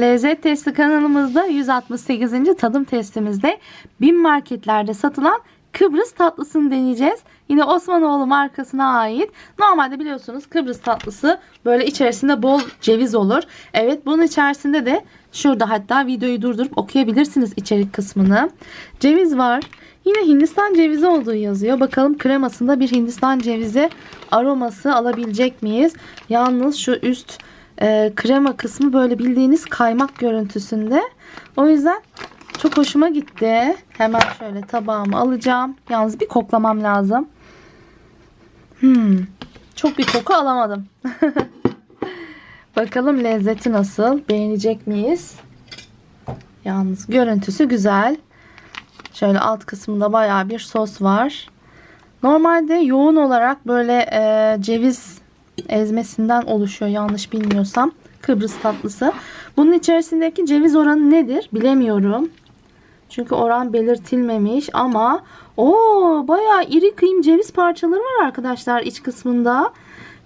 Lezzet Testi kanalımızda 168. tadım testimizde bin marketlerde satılan Kıbrıs tatlısını deneyeceğiz. Yine Osmanoğlu markasına ait. Normalde biliyorsunuz Kıbrıs tatlısı böyle içerisinde bol ceviz olur. Evet bunun içerisinde de şurada hatta videoyu durdurup okuyabilirsiniz içerik kısmını. Ceviz var. Yine Hindistan cevizi olduğu yazıyor. Bakalım kremasında bir Hindistan cevizi aroması alabilecek miyiz? Yalnız şu üst e, krema kısmı böyle bildiğiniz kaymak görüntüsünde. O yüzden çok hoşuma gitti. Hemen şöyle tabağımı alacağım. Yalnız bir koklamam lazım. Hmm, çok bir koku alamadım. Bakalım lezzeti nasıl? Beğenecek miyiz? Yalnız görüntüsü güzel. Şöyle alt kısmında baya bir sos var. Normalde yoğun olarak böyle e, ceviz ezmesinden oluşuyor yanlış bilmiyorsam. Kıbrıs tatlısı. Bunun içerisindeki ceviz oranı nedir bilemiyorum. Çünkü oran belirtilmemiş ama o bayağı iri kıyım ceviz parçaları var arkadaşlar iç kısmında.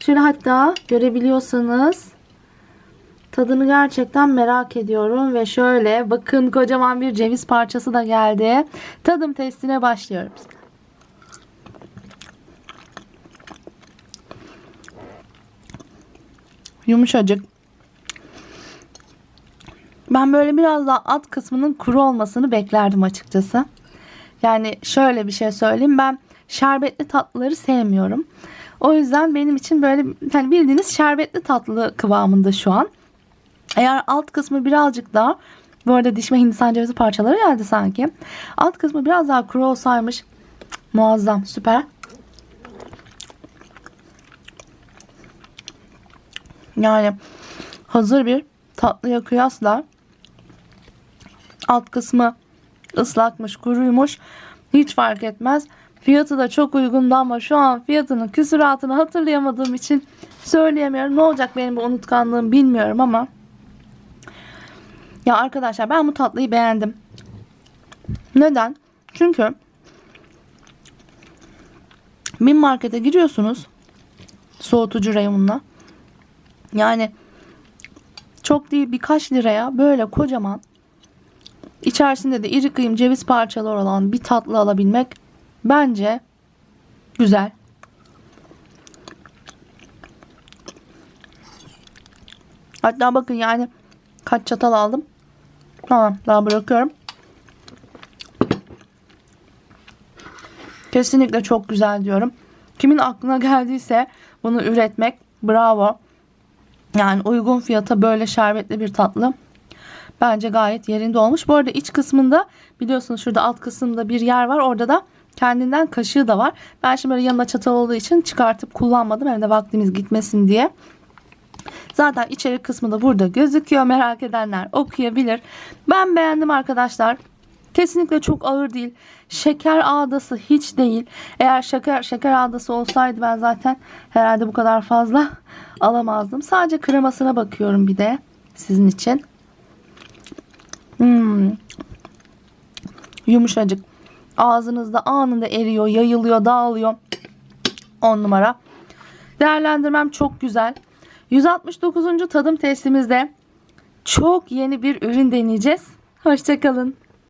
Şöyle hatta görebiliyorsanız tadını gerçekten merak ediyorum ve şöyle bakın kocaman bir ceviz parçası da geldi. Tadım testine başlıyoruz. Yumuşacık. Ben böyle biraz daha alt kısmının kuru olmasını beklerdim açıkçası. Yani şöyle bir şey söyleyeyim. Ben şerbetli tatlıları sevmiyorum. O yüzden benim için böyle hani bildiğiniz şerbetli tatlı kıvamında şu an. Eğer alt kısmı birazcık daha bu arada dişime Hindistan cevizi parçaları geldi sanki. Alt kısmı biraz daha kuru olsaymış muazzam süper. Yani hazır bir tatlıya kıyasla alt kısmı ıslakmış, kuruymuş. Hiç fark etmez. Fiyatı da çok uygundu ama şu an fiyatının küsuratını hatırlayamadığım için söyleyemiyorum. Ne olacak benim bu unutkanlığım bilmiyorum ama. Ya arkadaşlar ben bu tatlıyı beğendim. Neden? Çünkü bir markete giriyorsunuz soğutucu reyonuna. Yani çok değil birkaç liraya böyle kocaman içerisinde de iri kıyım ceviz parçaları olan bir tatlı alabilmek bence güzel. Hatta bakın yani kaç çatal aldım. Tamam daha bırakıyorum. Kesinlikle çok güzel diyorum. Kimin aklına geldiyse bunu üretmek bravo. Yani uygun fiyata böyle şerbetli bir tatlı. Bence gayet yerinde olmuş. Bu arada iç kısmında biliyorsunuz şurada alt kısımda bir yer var. Orada da kendinden kaşığı da var. Ben şimdi böyle yanında çatal olduğu için çıkartıp kullanmadım. Hem de vaktimiz gitmesin diye. Zaten içerik kısmı da burada gözüküyor. Merak edenler okuyabilir. Ben beğendim arkadaşlar. Kesinlikle çok ağır değil. Şeker ağdası hiç değil. Eğer şeker şeker ağdası olsaydı ben zaten herhalde bu kadar fazla alamazdım. Sadece kremasına bakıyorum bir de sizin için. Hmm. Yumuşacık. Ağzınızda anında eriyor, yayılıyor, dağılıyor. 10 numara. Değerlendirmem çok güzel. 169. tadım testimizde çok yeni bir ürün deneyeceğiz. Hoşçakalın.